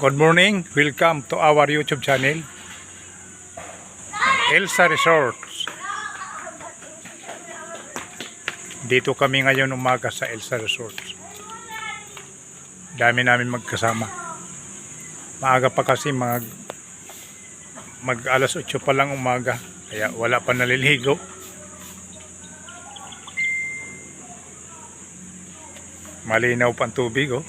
Good morning. Welcome to our YouTube channel. Elsa Resorts. Dito kami ngayon umaga sa Elsa Resorts. Dami namin magkasama. Maaga pa kasi mag mag alas 8 pa lang umaga. Kaya wala pa naliligo. Malinaw pa ang tubig oh.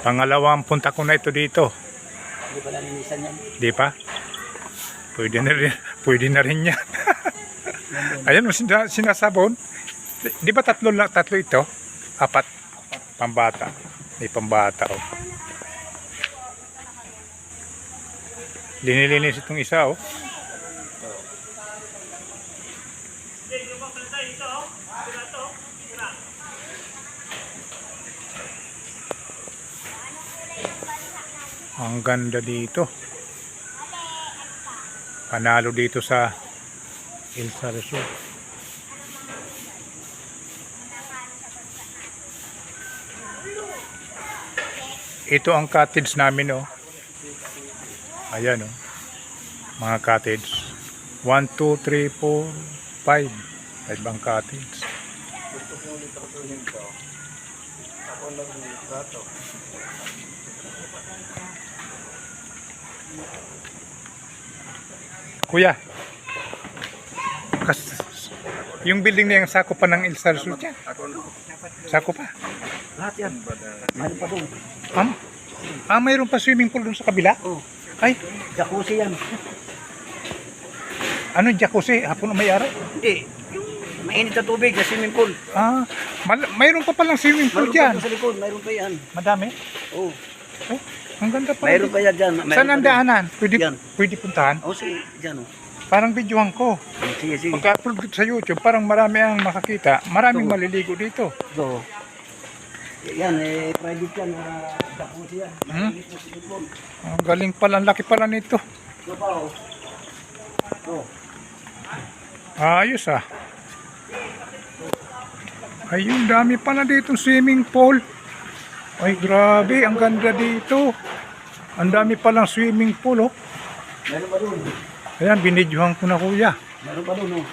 Pangalawang punta ko na ito dito. Hindi pa nalinisan yan. Di pa? Pwede na rin, pwede na rin yan. Ayan, sina, sinasabon. Di, di ba tatlo, lang- tatlo ito? Apat. Pambata. May pambata. Oh. Linilinis itong isa. Oh. Ang ganda dito. Panalo dito sa Ilsa Resort. Ito ang cottage namin oh. Ayan oh. Mga cottage. 1, 2, 3, 4, 5. 5 ang cottage. Gusto ko ulit ako to. Ako lang ng trato. Kuya. Kas, yung building na yung sako pa ng Ilsa Resort yan. Sako pa. Lahat yan. Mahal pa doon. Ma'am? Ah, mayroon pa swimming pool dun sa kabila? Oh, Ay, jacuzzi yan. ano jacuzzi? Hapon na may-ari? Hindi. Yung mainit na tubig na swimming pool. Ah, mal- mayroon pa palang swimming pool Mayroon pa dyan. doon sa likod. Mayroon pa yan. Madami. Oh, Oh, ang ganda pa. mayroon pa yan dyan. Mayroon Saan ang daanan? Pwede, Yan. pwede puntahan? Oh, sige. Dyan oh. Parang videohan ko. Sige, sige. Pagka-upload ko sa YouTube, parang marami ang makakita. Maraming Ito. maliligo dito. So, yan eh, private yan. Uh, jacuzzi yan. Hmm? Ang galing pala, ang laki pala nito. Ito pa oh. Oh, Ayos ah. Ayun, dami pala dito swimming pool. Ay, grabe, ang ganda dito. Ang dami palang swimming pool, oh. meron pa doon. Ayan, binidyohan ko na kuya. Meron pa doon oh.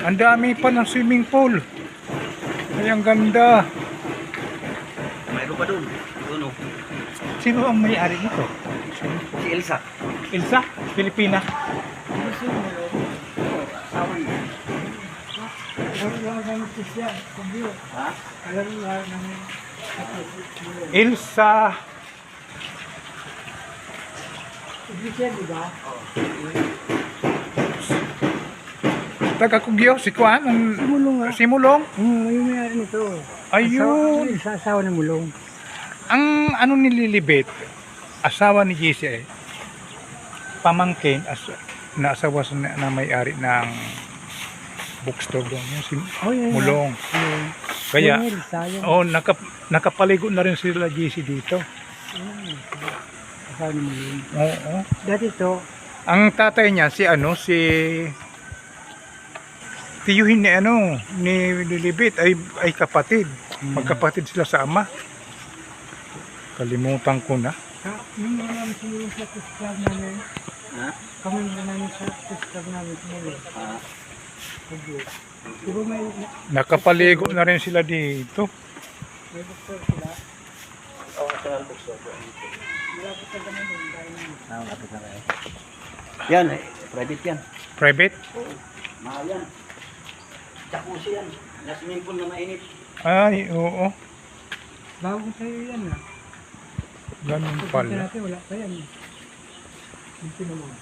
Ang dami pa ng swimming pool. Ay, ang ganda. Mayroon pa doon. Doon oh. Sino ang may-ari nito? Si Elsa. Ilsa? Pilipina? Asawa niya. Ha? Ilsa. Taga Kugyo, si Kwan, ang Mulong nga. si Mulong. Hmm, yung may nito. Ayun. Asawa, sa asawa ng mulong. Ang ano ni Lilibet, asawa ni JC pamangkin as, na asawa sa na, na may-ari ng bookstore doon, yung si Oh, yan. Mulong. Mulong. Kaya, yung oh, nakap, nakapaligo na rin sila JC dito. asawa ng mulong. Oo. Dati ito, Ang tatay niya, si ano, si tiyuhin ni ano, ni Lilibet ay, ay kapatid. Magkapatid sila sa ama. Kalimutan ko na. ha, yung mga sa kusklab namin. Ha? Kami mga namin sa kusklab namin. Ha? Kubo. Di ba may, Nakapaligo na rin sila dito. may doktor sila? Oo, bookstore. Malapit ganun. Ah, na kayo. Yan, eh, private yan. Private? Oo, mahal yan. Jacuzzi yan. Na swimming pool na mainit. Ay, oo. Bago sa'yo yan ah. Ganun Pagpunta pala. natin, wala pa yan. Hindi naman.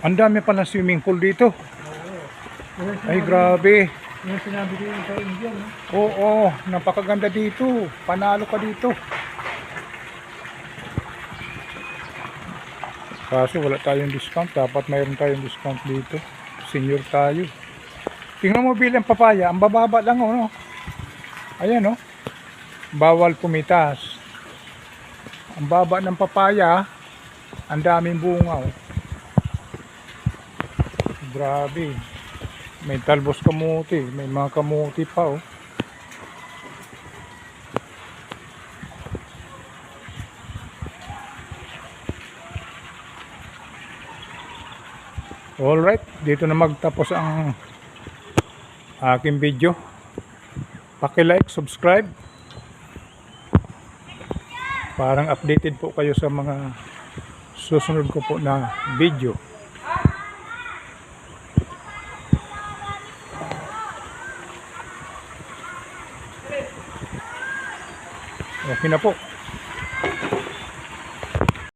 Ang dami palang swimming pool dito. Ay, grabe. Yung sinabi ko yung sa Indian, no? Oo, napakaganda dito. Panalo ka dito. Kaso wala tayong discount. Dapat mayroon tayong discount dito. Senior tayo. Tingnan mo bilang papaya. Ang bababa lang oh. No? Ayan oh. Bawal pumitas. Ang baba ng papaya. Ang daming bunga oh. Grabe. May talbos kamuti. May mga kamuti pa oh. Alright, dito na magtapos ang aking video. Paki-like, subscribe. Parang updated po kayo sa mga susunod ko po na video. Okay na po.